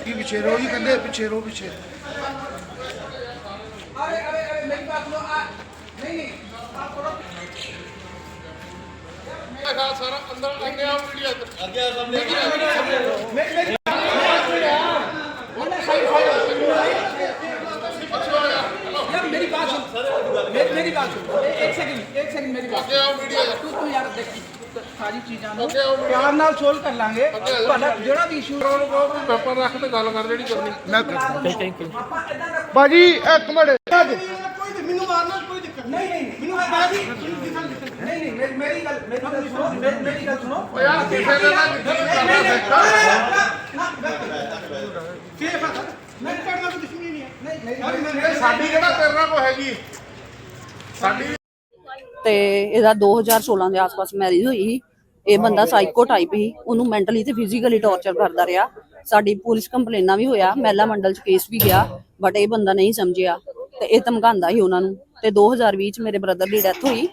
ਕੀ ਪਿੱਛੇ ਰਹੋ ਜੀ ਕਹਿੰਦੇ ਪਿੱਛੇ ਰਹੋ ਪਿੱਛੇ ਸਾਰਾ ਅੰਦਰ ਅੱਗੇ ਆਓ ਵੀਡੀਓ यार मेरी बात सुन मेरी मेरी बात सुन एक सेकंड एक सेकंड मेरी बात ਅੱਗੇ ਆਓ ਵੀਡੀਓ ਤੂੰ ਤੂੰ ਯਾਰ ਦੇਖ ਸਾਰੀ ਚੀਜ਼ਾਂ ਨੂੰ ਪਿਆਰ ਨਾਲ ਸੋਲਵ ਕਰ ਲਾਂਗੇ। ਤੁਹਾਡਾ ਜਿਹੜਾ ਵੀ ਇਸ਼ੂ ਪੇਪਰ ਰੱਖ ਤੇ ਗੱਲ ਕਰ ਜਿਹੜੀ ਕਰਨੀ। ਮੈਂ ਕਰਦਾ ਬਾਜੀ ਇੱਕ ਮਿੰਟ। ਮੈਨੂੰ ਮਾਰਨਾ ਕੋਈ ਦਿੱਕਤ ਨਹੀਂ। ਨਹੀਂ ਮੈਨੂੰ ਬਾਜੀ ਨਹੀਂ ਨਹੀਂ ਮੇਰੀ- ਮੇਰੀ ਗੱਲ ਮੇਰੀ ਗੱਲ ਸੁਣੋ ਮੇਰੀ ਮੇਰੀ ਗੱਲ ਸੁਣੋ। ਓ ਯਾਰ ਕਿਸੇ ਦੇ ਨਾਲ ਨਹੀਂ ਨਹੀਂ ਕੀ ਪਤਾ ਮੈਂ ਕਰਨਾ ਕੋਈ ਦੁਸ਼ਮਣੀ ਨਹੀਂ ਹੈ। ਨਹੀਂ ਨਹੀਂ ਸਾਡੀ ਕਿਹੜਾ ਤੇਰੇ ਨਾਲ ਕੋ ਹੈਗੀ? ਸਾਡੀ ਤੇ ਇਹਦਾ 2016 ਦੇ ਆਸ-ਪਾਸ ਮੈਰਿਜ ਹੋਈ ਸੀ। ਇਹ ਬੰਦਾ ਸਾਈਕੋ ਟਾਈਪ ਸੀ, ਉਹਨੂੰ ਮੈਂਟਲੀ ਤੇ ਫਿਜ਼ੀਕਲੀ ਟੌਰਚਰ ਕਰਦਾ ਰਿਹਾ। ਸਾਡੀ ਪੁਲਿਸ ਕੰਪਲੇਨਾਂ ਵੀ ਹੋਇਆ, ਮਹਿਲਾ ਮੰਡਲ ਚ ਕੇਸ ਵੀ ਗਿਆ ਬਟ ਇਹ ਬੰਦਾ ਨਹੀਂ ਸਮਝਿਆ। ਤੇ ਇਹ ਧਮਕਾਉਂਦਾ ਸੀ ਉਹਨਾਂ ਨੂੰ। ਤੇ 2020 ਚ ਮੇਰੇ ਬ੍ਰਦਰ ਦੀ ਡੈਥ ਹੋਈ,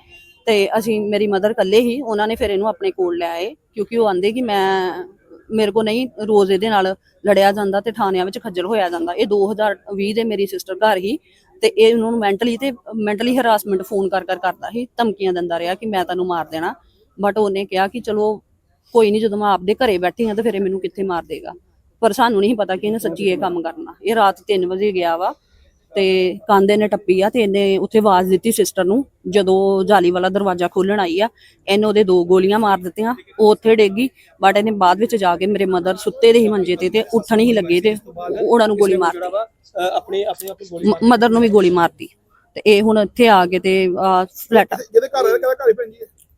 ਤੇ ਅਸੀਂ, ਮੇਰੀ ਮਦਰ ਇਕੱਲੇ ਹੀ ਉਹਨਾਂ ਨੇ ਫਿਰ ਇਹਨੂੰ ਆਪਣੇ ਕੋਲ ਲੈ ਆਏ, ਕਿਉਂਕਿ ਉਹ ਆਂਦੇ ਕਿ ਮੈਂ, ਮੇਰੇ ਕੋ ਨਹੀਂ, ਰੋਜ਼ ਇਹਦੇ ਨਾਲ ਲੜਿਆ ਜਾਂਦਾ ਤੇ ਥਾਣਿਆਂ ਵਿੱਚ ਖੱਜਲ ਹੋਇਆ ਜਾਂਦਾ। ਇਹ 2020 ਦੇ ਮੇਰੀ ਸਿਸਟਰ ਘਰ ਹੀ ਤੇ ਇਹ ਉਹਨਾਂ ਨੂੰ ਮੈਂਟਲੀ ਤੇ ਮੈਂਟਲੀ ਹਰਾਸਮੈਂਟ ਫੋਨ ਕਰ ਕਰ ਕਰਦਾ ਸੀ, ਧਮਕੀਆਂ ਦਿੰਦਾ ਰਿਹਾ ਕਿ ਮੈਂ ਤੈਨੂੰ ਮਾਰ ਦੇਣਾ। ਬਟ ਉਹਨੇ ਕਿਹਾ ਕਿ ਚਲੋ ਕੋਈ ਨਹੀਂ ਜਦੋਂ ਮੈਂ ਆਪਦੇ ਘਰੇ ਬੈਠੀ ਹਾਂ ਤਾਂ ਫਿਰ ਇਹ ਮੈਨੂੰ ਕਿੱਥੇ ਮਾਰ ਦੇਗਾ। ਪਰ ਸਾਨੂੰ ਨਹੀਂ ਪਤਾ ਕਿ ਇਹਨੇ ਸੱਚੀ ਇਹ ਕੰਮ ਕਰਨਾ। ਇਹ ਰਾਤ 3 ਵਜੇ ਗਿਆ ਵਾ ਤੇ ਕਾਂਦੇ ਨੇ ਟੱਪੀ ਆ ਤੇ ਇਹਨੇ ਉੱਥੇ ਆਵਾਜ਼ ਦਿੱਤੀ ਸਿਸਟਰ ਨੂੰ ਜਦੋਂ ਜਾਲੀ ਵਾਲਾ ਦਰਵਾਜ਼ਾ ਖੋਲਣ ਆਈ ਆ ਇਹਨੇ ਉਹਦੇ ਦੋ ਗੋਲੀਆਂ ਮਾਰ ਦਿੱਤੀਆਂ ਉਹ ਉੱਥੇ ਡੇਗੀ ਬਟ ਇਹਨੇ ਬਾਅਦ ਵਿੱਚ ਜਾ ਕੇ ਮੇਰੇ ਮਦਰ ਸੁੱਤੇ ਦੇ ਹੀ ਮੰਜੇ ਤੇ ਤੇ ਉੱਠਣ ਹੀ ਲੱਗੇ ਤੇ ਉਹਨਾਂ ਨੂੰ ਗੋਲੀ ਮਾਰਤੀ ਆਪਣੀ ਆਪਣੀ ਮਦਰ ਨੂੰ ਵੀ ਗੋਲੀ ਮਾਰਤੀ ਤੇ ਇਹ ਹੁਣ ਇੱਥੇ ਆ ਕੇ ਤੇ ਫਲੈਟ ਜਿਹਦੇ ਘਰ ਇਹਦਾ ਘਰ ਹੀ ਭੈਣ ਜੀ?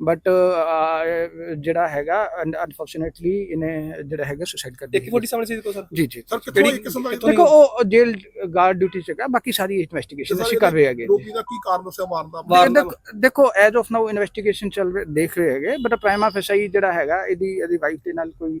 ਬਟ ਜਿਹੜਾ ਹੈਗਾ ਅਨਫੋਰਚੂਨੇਟਲੀ ਇਹਨੇ ਜਿਹੜਾ ਹੈਗਾ ਸੁਸਾਈਡ ਕਰ ਫੋਟੀ ਸਾਹਮਣੇ ਸੀ ਦੇਖੋ ਸਰ। ਜੀ ਜੀ ਸਰ ਇੱਕ ਕਿਸਮ ਦਾ ਦੇਖੋ ਉਹ ਜੇਲ ਗਾਰਡ ਡਿਊਟੀ ਚ ਹੈਗਾ ਬਾਕੀ ਸਾਰੀ ਇਨਵੈਸਟੀਗੇਸ਼ਨ ਅਸੀਂ ਕਰ ਰਹੇ ਹੈਗੇ। ਰੋਗੀ ਦਾ ਕੀ ਕਾਰਨ ਦੱਸਿਆ ਮਾਰਨ ਦਾ? ਦੇਖੋ- ਦੇਖੋ ਐਜ਼ ਆਫ ਨਾਓ ਇਨਵੈਸਟੀਗੇਸ਼ਨ ਚੱਲ ਰਹੀ ਦੇਖ ਰਹੇ ਹੈਗੇ ਬਟ ਪ੍ਰਾਈਮਾ ਫੈਸਾਈ ਜਿਹੜਾ ਹੈਗਾ ਇਹਦੀ ਇਹਦੀ ਵਾਈਫ ਦੇ ਨਾਲ ਕੋਈ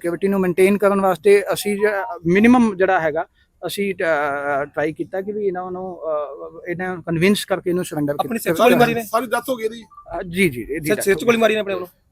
ਸਿਕਿਉਰਿਟੀ ਨੂੰ ਮੇਨਟੇਨ ਕਰਨ ਵਾਸਤੇ ਅਸੀਂ ਮਿਨੀਮਮ ਜਿਹੜਾ ਹੈਗਾ ਅਸੀਂ ਟਰਾਈ ਕੀਤਾ ਕਿ ਵੀ ਇਹਨਾਂ ਨੂੰ ਇਹਨਾਂ ਨੂੰ ਕਨਵਿੰਸ ਕਰਕੇ ਇਹਨੂੰ ਸਰੈਂਡਰ ਆਪਣੀ ਸਿਰ 'ਚ ਗੋਲੀ ਮਾਰੀ ਨੇ? ਸਾਰੀ ਡੈਥ ਹੋ ਗਈ ਇਹਦੀ। ਜੀ ਜੀ ਇਹਦੀ ਸਿਰ ਸਿਰ 'ਚ ਗੋਲੀ ਮਾਰੀ ਨੇ ਆਪਣੇ ਵੱਲੋਂ?